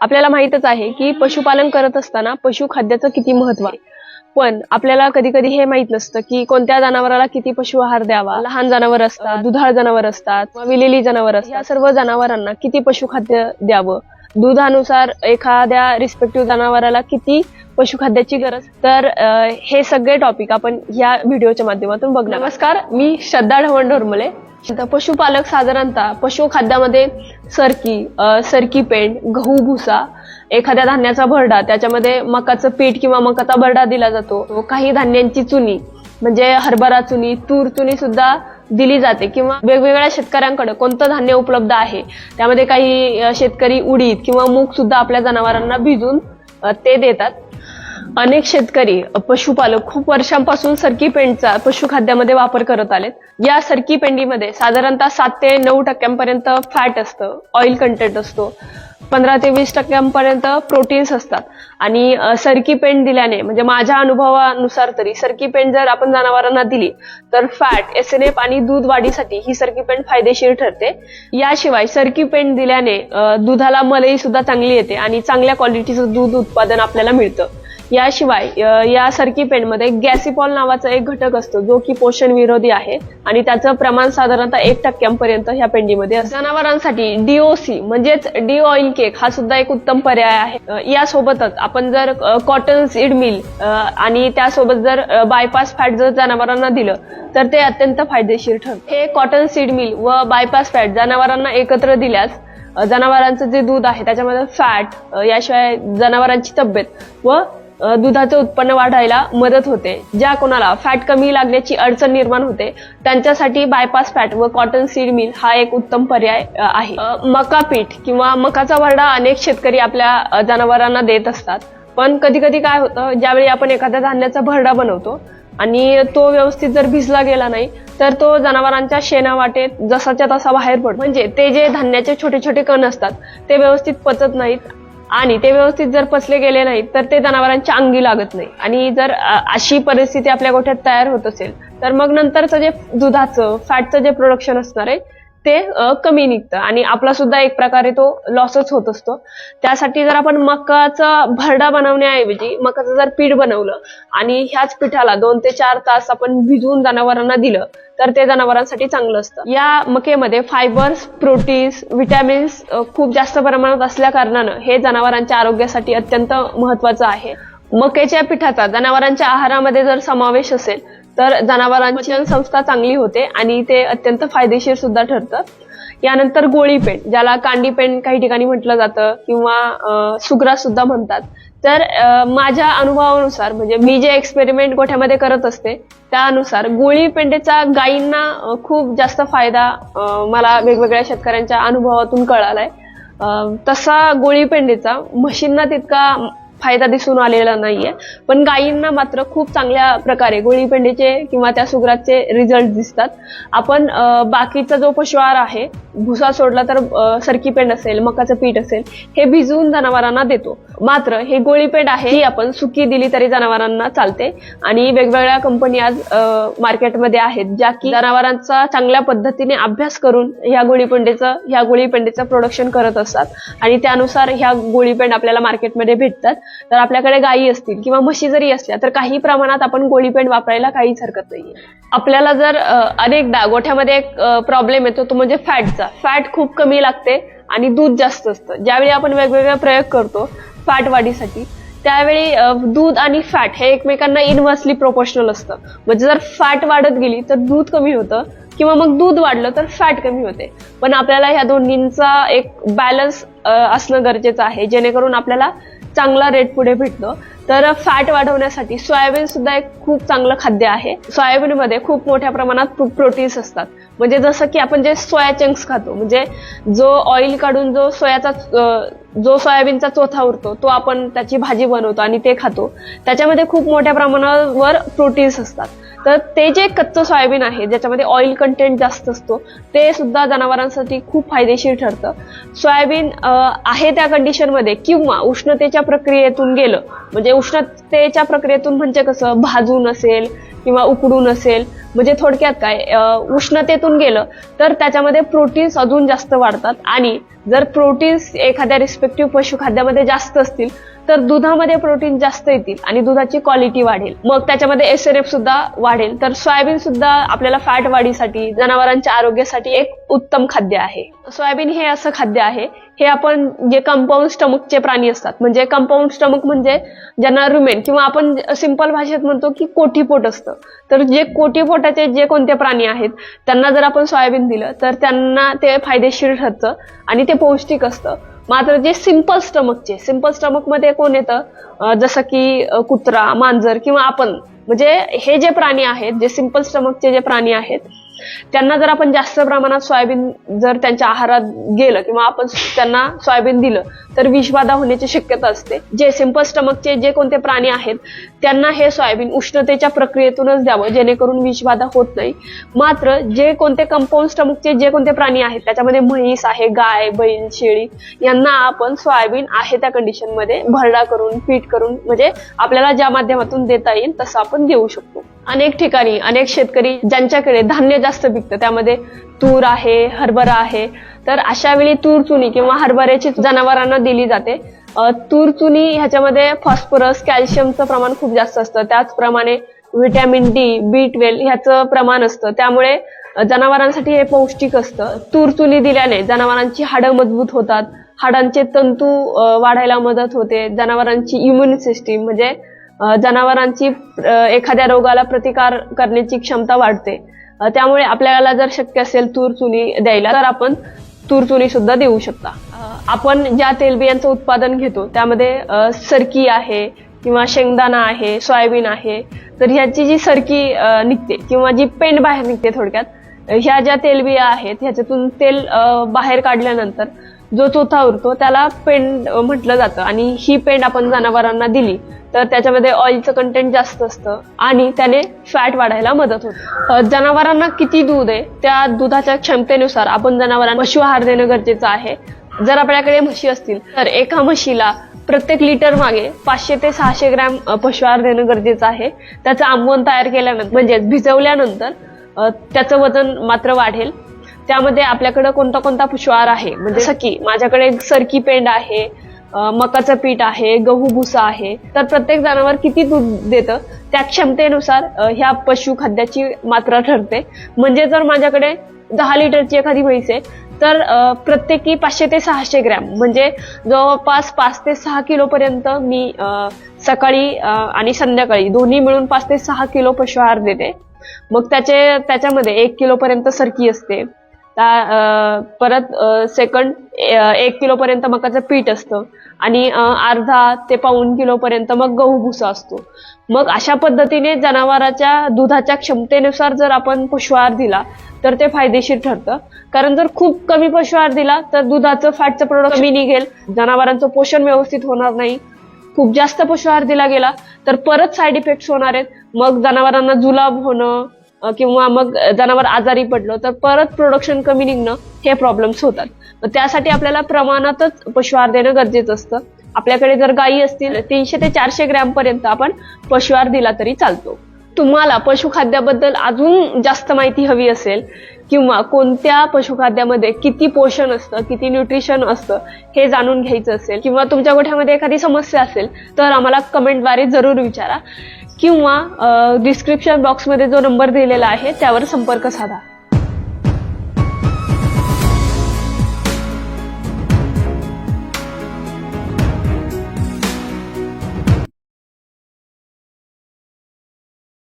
आपल्याला माहितच आहे की पशुपालन करत असताना पशुखाद्याचं किती महत्त्व आहे. पण आपल्याला कधी कधी हे माहीत नसतं की कोणत्या जनावराला किती पशु आहार द्यावा. लहान जनावर असतात दुधाळ जनावर असतात विलेली जनावर असतात. या सर्व जनावरांना किती पशुखाद्य द्यावं? दुधानुसार एखाद्या रिस्पेक्टिव्ह जनावराला किती पशुखाद्याची गरज तर हे सगळे टॉपिक आपण या व्हिडिओच्या माध्यमातून बघणार नमस्कार मी श्रद्धा ढवण ढोरमले पशुपालक साधारणतः पशुखाद्यामध्ये सरकी सरकी पेंड गहू भुसा एखाद्या धान्याचा भरडा त्याच्यामध्ये मकाचं पीठ किंवा मकाचा भरडा दिला जातो. काही धान्यांची चुनी म्हणजे हरभरा चुनी तूर चुनी सुद्धा दिली जाते किंवा वेगवेगळ्या शेतकऱ्यांकडे कोणतं धान्य उपलब्ध आहे त्यामध्ये काही शेतकरी उडीद किंवा मूग सुद्धा आपल्या जनावरांना भिजून ते देतात. अनेक शेतकरी पशुपालक खूप वर्षांपासून सरकी पेंडचा पशुखाद्यामध्ये वापर करत आलेत. या सरकी पेंडीमध्ये साधारणतः सात ते नऊ टक्क्यांपर्यंत फॅट असतं ऑइल कंटेंट असतो. पंधरा ते वीस टक्क्यांपर्यंत प्रोटीन्स असतात. आणि सरकी पेंड दिल्याने म्हणजे माझ्या अनुभवानुसार तरी सरकी पेंड जर आपण जनावरांना दिली तर फॅट एस एन एफ आणि दूध वाढीसाठी ही सरकी पेंड फायदेशीर ठरते. याशिवाय सरकी पेंड दिल्याने दुधाला मलई सुद्धा चांगली येते आणि चांगल्या क्वालिटीचं दूध उत्पादन आपल्याला मिळतं. याशिवाय यासारखी पेंडमध्ये गॅसिपॉल नावाचा एक घटक असतो जो की पोषण विरोधी आहे आणि त्याचं प्रमाण साधारणतः एक टक्क्यांपर्यंत ह्या पेंडीमध्ये असतं. जनावरांसाठी डीओसी म्हणजेच डी ऑइल केक हा सुद्धा एक उत्तम पर्याय आहे यासोबतच आपण जर कॉटन सीड मिल आणि त्यासोबत जर बायपास फॅट जर जनावरांना दिलं तर ते अत्यंत फायदेशीर ठरते हे कॉटन सीड मिल व बायपास फॅट जनावरांना एकत्र दिल्यास जनावरांचं जे दूध आहे त्याच्यामध्ये फॅट याशिवाय जनावरांची तब्येत व दुधाचं उत्पन्न वाढायला मदत होते ज्या कोणाला फॅट कमी लागण्याची अडचण निर्माण होते त्यांच्यासाठी बायपास फॅट व कॉटन सीड मिल हा एक उत्तम पर्याय आहे. मका पीठ किंवा मकाचा भरडा अनेक शेतकरी आपल्या जनावरांना देत असतात. पण कधी कधी काय होतं ज्यावेळी आपण एखाद्या धान्याचा भरडा बनवतो आणि तो व्यवस्थित जर भिजला गेला नाही तर तो जनावरांच्या शेणा वाटेत जसाच्या तसा बाहेर पडतो. म्हणजे ते जे धान्याचे छोटे छोटे कण असतात ते व्यवस्थित पचत नाहीत आणि ते व्यवस्थित जर पचले गेले नाहीत तर ते जनावरांच्या अंगी लागत नाही. आणि जर अशी परिस्थिती आपल्या गोठ्यात तयार होत असेल तर मग नंतरचं जे दुधाचं फॅटचं जे प्रोडक्शन असणार आहे ते कमी निघतं. आणि आपला सुद्धा एक प्रकारे तो लॉसच होत असतो. त्यासाठी जर आपण मकाचा भरडा बनवण्याऐवजी मकाचं जर पीठ बनवलं आणि ह्याच पिठाला दोन ते चार तास आपण भिजवून जनावरांना दिलं तर ते जनावरांसाठी चांगलं असतं. या मकेमध्ये फायबर्स प्रोटीन्स विटॅमिन्स खूप जास्त प्रमाणात असल्या कारणानं हे जनावरांच्या आरोग्यासाठी अत्यंत महत्वाचं आहे. मकेच्या पिठाचा जनावरांच्या आहारामध्ये जर समावेश असेल तर जनावरांची संस्था चांगली होते आणि ते अत्यंत फायदेशीर सुद्धा ठरतं यानंतर गोळी पेंड ज्याला कांडी पेंड काही ठिकाणी म्हटलं जातं किंवा अं, सुग्रा सुद्धा म्हणतात. तर माझ्या अनुभवानुसार म्हणजे मी जे एक्सपेरिमेंट गोठ्यामध्ये करत असते त्यानुसार गोळी पेंडेचा गायींना खूप जास्त फायदा मला वेगवेगळ्या शेतकऱ्यांच्या अनुभवातून कळालाय. तसा गोळी पेंडेचा म्हशींना तितका फायदा दिसून आलेला नाहीये. पण गायींना मात्र खूप चांगल्या प्रकारे गोळीपेंडीचे किंवा त्या सुग्राचे रिझल्ट दिसतात. आपण बाकीचा जो पशुहार आहे भुसा सोडला तर सरकी पेंड असेल मकाचं पीठ असेल हे भिजवून जनावरांना देतो. मात्र हे गोळीपेंड आहे ही आपण सुकी दिली तरी जनावरांना चालते. आणि वेगवेगळ्या कंपनी आज मार्केटमध्ये आहेत ज्या की जनावरांचा चांगल्या पद्धतीने अभ्यास करून ह्या गोळीपेंडेचं ह्या गोळीपेंडेचं प्रोडक्शन करत असतात. आणि त्यानुसार ह्या गोळीपेंड आपल्याला मार्केटमध्ये भेटतात. तर आपल्याकडे गायी असतील किंवा म्हशी जरी असल्या तर काही प्रमाणात आपण गोळीपेंड वापरायला काहीच हरकत नाही आपल्याला जर अनेकदा गोठ्यामध्ये एक प्रॉब्लेम येतो तो म्हणजे फॅटचा फॅट खूप कमी लागते आणि दूध जास्त असतं. ज्यावेळी आपण वेगवेगळे प्रयोग करतो फॅट वाढीसाठी त्यावेळी दूध आणि फॅट हे एकमेकांना इनव्हर्सली प्रोपोर्शनल असतं. म्हणजे जर फॅट वाढत गेली तर दूध कमी होतं किंवा मग दूध वाढलं तर फॅट कमी होते. पण आपल्याला ह्या दोन्हींचा एक बॅलन्स असणं गरजेचं आहे. जेणेकरून आपल्याला चांगला रेट पुढे भेटतो. तर फॅट वाढवण्यासाठी सोयाबीन सुद्धा एक खूप चांगलं खाद्य आहे. सोयाबीनमध्ये खूप मोठ्या प्रमाणात प्रोटीन्स असतात. म्हणजे जसं की आपण जे सोया चंक्स खातो म्हणजे जो ऑइल काढून जो सोयाचा जो सोयाबीनचा चोथा उरतो तो आपण त्याची भाजी बनवतो आणि ते खातो. त्याच्यामध्ये खूप मोठ्या प्रमाणावर प्रोटीन्स असतात. तर ते जे कच्चं सोयाबीन आहे ज्याच्यामध्ये ऑइल कंटेंट जास्त असतो ते सुद्धा जनावरांसाठी खूप फायदेशीर ठरतं. सोयाबीन आहे त्या कंडिशनमध्ये किंवा उष्णतेच्या प्रक्रियेतून गेलं म्हणजे उष्णतेच्या प्रक्रियेतून म्हणजे कसं भाजून असेल किंवा उकडून असेल म्हणजे थोडक्यात काय उष्णतेतून गेलं तर त्याच्यामध्ये प्रोटीन्स अजून जास्त वाढतात. आणि जर प्रोटीन्स एखाद्या रिस्पेक्टिव्ह पशुखाद्यामध्ये जास्त असतील तर दुधामध्ये प्रोटीन जास्त येतील आणि दुधाची क्वालिटी वाढेल. मग त्याच्यामध्ये एस एफ सुद्धा वाढेल. तर सोयाबीन सुद्धा आपल्याला फॅट वाढीसाठी जनावरांच्या आरोग्यासाठी एक उत्तम खाद्य आहे. सोयाबीन हे असं खाद्य आहे हे आपण जे कंपाऊंड स्टमकचे प्राणी असतात म्हणजे कंपाऊंड स्टमक म्हणजे ज्यांना रुमेन किंवा आपण सिंपल भाषेत म्हणतो की कोटीपोट असतं. तर जे कोटीपोटाचे जे कोणते प्राणी आहेत त्यांना जर आपण सोयाबीन दिलं तर त्यांना ते फायदेशीर ठरतं आणि ते पौष्टिक असतं. मात्र जे सिंपल स्टमकचे सिंपल स्टमकमध्ये कोण येतं? जसं की कुत्रा मांजर किंवा आपण. म्हणजे हे जे प्राणी आहेत जे सिंपल स्टमकचे जे प्राणी आहेत त्यांना जर आपण जास्त प्रमाणात सोयाबीन जर त्यांच्या आहारात गेलं किंवा आपण त्यांना सोयाबीन दिलं तर विषबाधा होण्याची शक्यता असते. जे सिंपल स्टमकचे जे कोणते प्राणी आहेत त्यांना हे सोयाबीन उष्णतेच्या प्रक्रियेतूनच द्यावं जेणेकरून विषबाधा होत नाही. मात्र जे कोणते कंपाऊंड स्टमकचे जे कोणते प्राणी आहेत त्याच्यामध्ये म्हैस आहे गाय बैल शेळी यांना आपण सोयाबीन आहे त्या कंडिशनमध्ये भरडा करून पीठ करून म्हणजे आपल्याला ज्या माध्यमातून देता येईल तसं आपण देऊ शकतो. अनेक ठिकाणी अनेक शेतकरी ज्यांच्याकडे धान्य जास्त पिकतं त्यामध्ये तूर आहे हरभरा आहे. तर अशा वेळी तूर चुनी किंवा हरभऱ्याची जनावरांना दिली जाते. तूर चुनी ह्याच्यामध्ये फॉस्फरस कॅल्शियमचं प्रमाण खूप जास्त असतं. त्याचप्रमाणे व्हिटॅमिन डी बी ट्वेल्व ह्याचं प्रमाण असतं. त्यामुळे जनावरांसाठी हे पौष्टिक असतं. तूर चुनी दिल्याने जनावरांची हाडं मजबूत होतात. हाडांचे तंतू वाढायला मदत होते. जनावरांची इम्युन सिस्टीम म्हणजे जनावरांची एखाद्या रोगाला प्रतिकार करण्याची क्षमता वाढते. त्यामुळे आपल्याला जर शक्य असेल तूर चुनी द्यायला तर आपण तूर चुनी सुद्धा देऊ शकता. आपण ज्या तेलबियांचं उत्पादन घेतो त्यामध्ये सरकी आहे किंवा शेंगदाणा आहे सोयाबीन आहे तर ह्याची जी सरकी निघते किंवा जी पेंड बाहेर निघते थोडक्यात ह्या ज्या तेलबिया आहेत ह्याच्यातून तेल बाहेर काढल्यानंतर जो चोथा उरतो त्याला पेंड म्हटलं जातं. आणि ही पेंड आपण जनावरांना दिली तर त्याच्यामध्ये ऑइलचं कंटेंट जास्त असतं आणि त्याने फॅट वाढायला मदत होते. जनावरांना किती दूध आहे त्या दुधाच्या क्षमतेनुसार आपण जनावरांना पशु आहार देणं गरजेचं आहे. जर आपल्याकडे म्हशी असतील तर एका म्हशीला प्रत्येक लिटर मागे पाचशे ते सहाशे ग्रॅम पशु आहार देणं गरजेचं आहे. त्याचं आंबवण तयार केल्यानंतर म्हणजेच भिजवल्यानंतर त्याचं वजन मात्र वाढेल. त्यामध्ये आपल्याकडे कोणता कोणता पशुआहार आहे? म्हणजे जसं की माझ्याकडे एक सरकी पेंड आहे मकाचं पीठ आहे गहू भुसा आहे. तर प्रत्येक जनावर किती दूध देतं? त्या क्षमतेनुसार ह्या पशु खाद्याची मात्रा ठरते. म्हणजे जर माझ्याकडे दहा लिटरची एखादी म्हैस आहे तर प्रत्येकी पाचशे ते सहाशे ग्रॅम. म्हणजे जवळपास पाच ते सहा किलो पर्यंत मी सकाळी आणि संध्याकाळी दोन्ही मिळून पाच ते सहा किलो पशुआहार देते. मग त्याचे त्याच्यामध्ये एक किलो पर्यंत सरकी असते. त्या- परत सेकंड एक किलो पर्यंत मकाचं पीठ असतं. आणि अर्धा ते पाऊन किलो पर्यंत मग गहू भुसा असतो. मग अशा पद्धतीने जनावराच्या दुधाच्या क्षमतेनुसार जर आपण पशुआहार दिला तर ते फायदेशीर ठरतं. कारण जर खूप कमी पशुआहार दिला तर दुधाचं फॅटचं प्रोडक्ट कमी निघेल. जनावरांचं पोषण व्यवस्थित होणार नाही. खूप जास्त पशुआहार दिला गेला तर परत साईड इफेक्ट्स होणार आहेत. मग जनावरांना जुलाब होणं किंवा मग जनावर आजारी पडलं तर परत प्रोडक्शन कमी निघणं हे प्रॉब्लेम्स होतात. मग त्यासाठी आपल्याला प्रमाणातच पशुआहार देणं गरजेचं असतं. आपल्याकडे जर गायी असतील तीनशे ते चारशे ग्रॅम पर्यंत आपण पशुआहार दिला तरी चालतो. तुम्हाला पशुखाद्याबद्दल अजून जास्त माहिती हवी असेल किंवा कोणत्या पशुखाद्यामध्ये किती पोषण असतं किती न्यूट्रिशन असतं हे जाणून घ्यायचं असेल किंवा तुमच्या गोठ्यामध्ये एखादी समस्या असेल तर आम्हाला कमेंटद्वारे जरूर विचारा. किंवा डिस्क्रिप्शन बॉक्समध्ये जो नंबर दिलेला आहे त्यावर संपर्क साधा.